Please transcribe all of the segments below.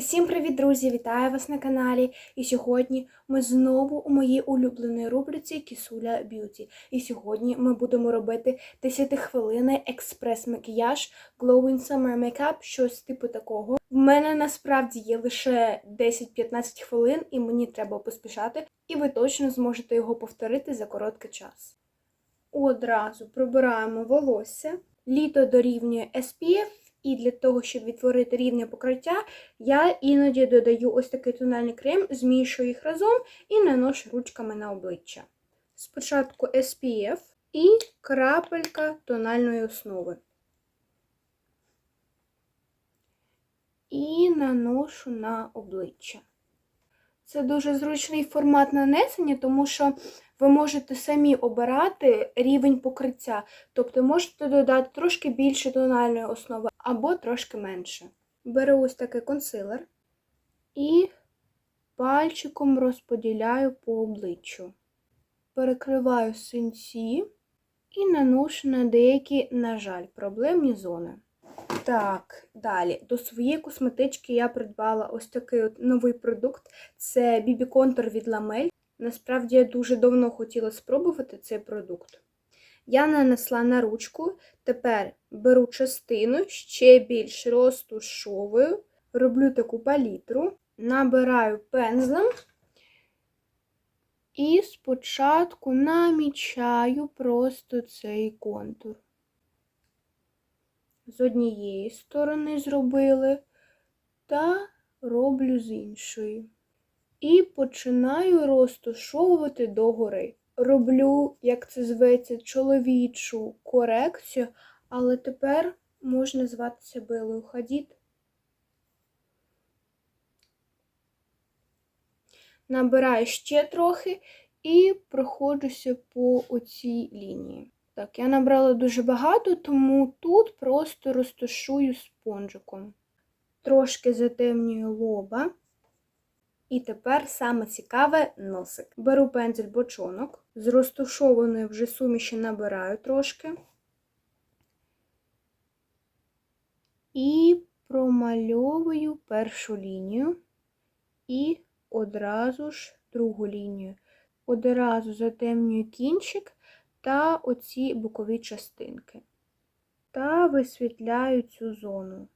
Усім привіт, друзі! Вітаю вас на каналі. І сьогодні ми знову у моїй улюбленій рубриці Кісуля Б'юті. І сьогодні ми будемо робити 10 хвилини експрес-макіяж Glowing Summer Makeup, щось типу такого. В мене насправді є лише 10-15 хвилин, і мені треба поспішати, і ви точно зможете його повторити за короткий час. Одразу прибираємо волосся. Літо дорівнює SPF, і для того, щоб відтворити рівне покриття, я іноді додаю ось такий тональний крем, змішую їх разом і наношу ручками на обличчя. Спочатку SPF і крапелька тональної основи. І наношу на обличчя. Це дуже зручний формат нанесення, тому що ви можете самі обирати рівень покриття. Тобто можете додати трошки більше тональної основи або трошки менше. Беру ось такий консилер і пальчиком розподіляю по обличчю. Перекриваю синці і наношу на деякі, на жаль, проблемні зони. Так, далі. До своєї косметички я придбала ось такий от новий продукт. Це BB Contour від Lamel. Насправді я дуже давно хотіла спробувати цей продукт. Я нанесла на ручку, тепер беру частину, ще більш розтушовую, роблю таку палітру, набираю пензлем і спочатку намічаю просто цей контур. З однієї сторони зробили та роблю з іншої. І починаю розташовувати догори. Роблю, як це зветься, чоловічу корекцію, але тепер можна зватися Белою Хадід. Набираю ще трохи і проходжуся по оцій лінії. Так, я набрала дуже багато, тому тут просто розташую спонжиком. Трошки затемнюю лоба. І тепер саме цікаве носик. Беру пензель бочонок, з розташованої вже суміші набираю трошки. І промальовую першу лінію і одразу ж другу лінію. Одразу затемнюю кінчик та оці бокові частинки. Та висвітляю цю зону.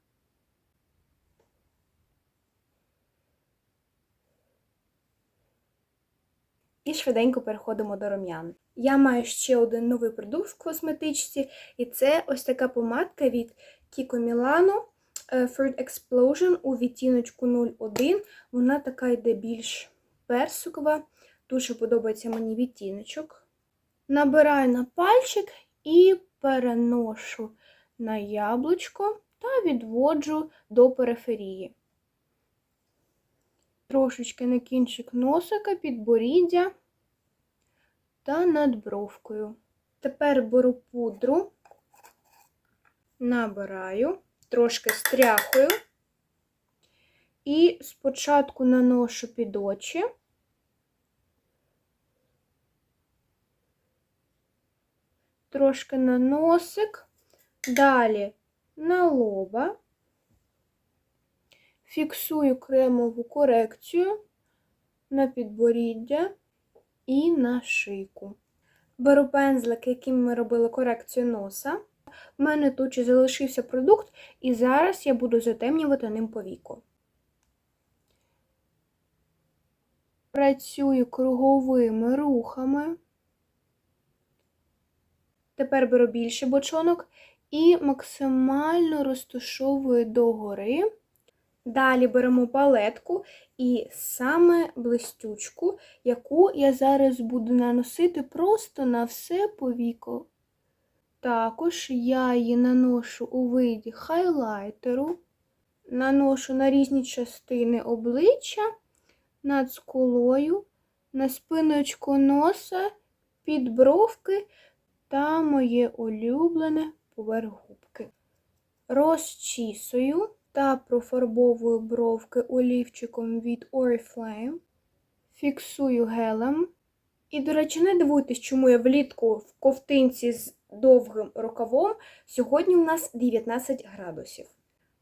І швиденько переходимо до рум'ян. Я маю ще один новий продукт в косметичці, і це ось така помадка від Kiko Milano Fruit Explosion у відтіночку 01. Вона така йде більш персикова. Дуже подобається мені відтіночок. Набираю на пальчик і переношу на яблучко та відводжу до периферії. Трошечки на кінчик носика, підборіддя та над бровкою. Тепер беру пудру, набираю, трошки стряхую і спочатку наношу під очі. Трошки на носик, далі на лоба фіксую кремову корекцію на підборіддя і на шийку. Беру пензлик, яким ми робили корекцію носа. У мене тут ще залишився продукт, і зараз я буду затемнювати ним повіку. Працюю круговими рухами. Тепер беру більше бочонок і максимально розташовую догори. Далі беремо палетку і саме блистючку, яку я зараз буду наносити просто на все повіко. Також я її наношу у виді хайлайтеру, наношу на різні частини обличчя, над скулою, на спиночку носа, під бровки та моє улюблене поверх губки. Розчісую та профарбовую бровки олівчиком від Oriflame. Фіксую гелем. І, до речі, не дивуйтесь, чому я влітку в ковтинці з довгим рукавом. Сьогодні у нас 19 градусів.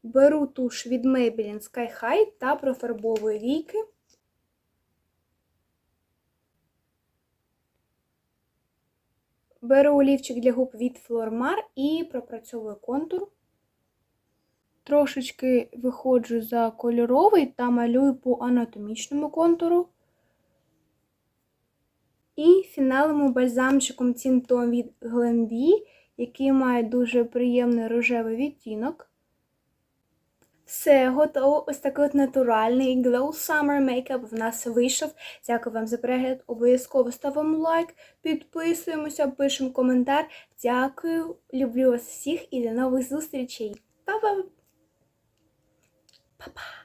Беру туш від Maybelline Sky High та профарбовую війки. Беру олівчик для губ від Флормар і пропрацьовую контур. Трошечки виходжу за кольоровий та малюю по анатомічному контуру. І фіналимо бальзамчиком тінтом від Glambi, який має дуже приємний рожевий відтінок. Все, готово. Ось такий от натуральний Glow Summer Makeup в нас вийшов. Дякую вам за перегляд. Обов'язково ставимо лайк, підписуємося, пишемо коментар. Дякую, люблю вас всіх і до нових зустрічей. Па-па! Па-па!